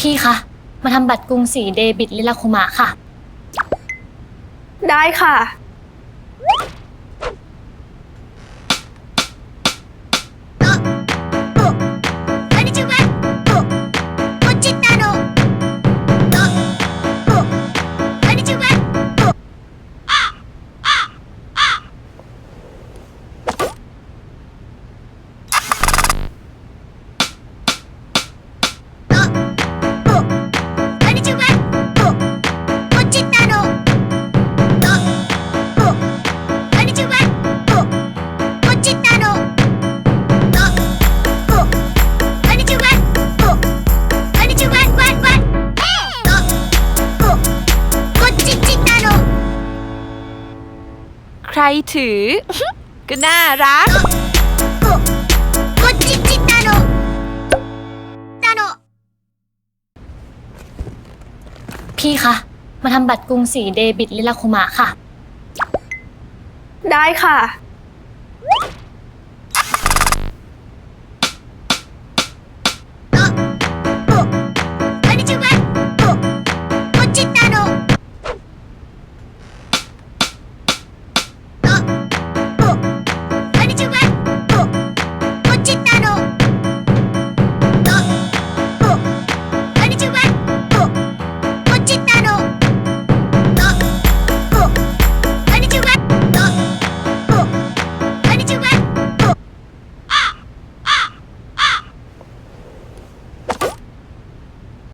พี่คะ มาทำบัตรกรุงศรีเดบิตลิลาคุมะค่ะ ได้ค่ะ รถือ ก็น่ารัก おこっちちったのたの พี่คะ มาทำบัตรกรุงศรีเดบิตลิลาคุมะค่ะ ได้ค่ะ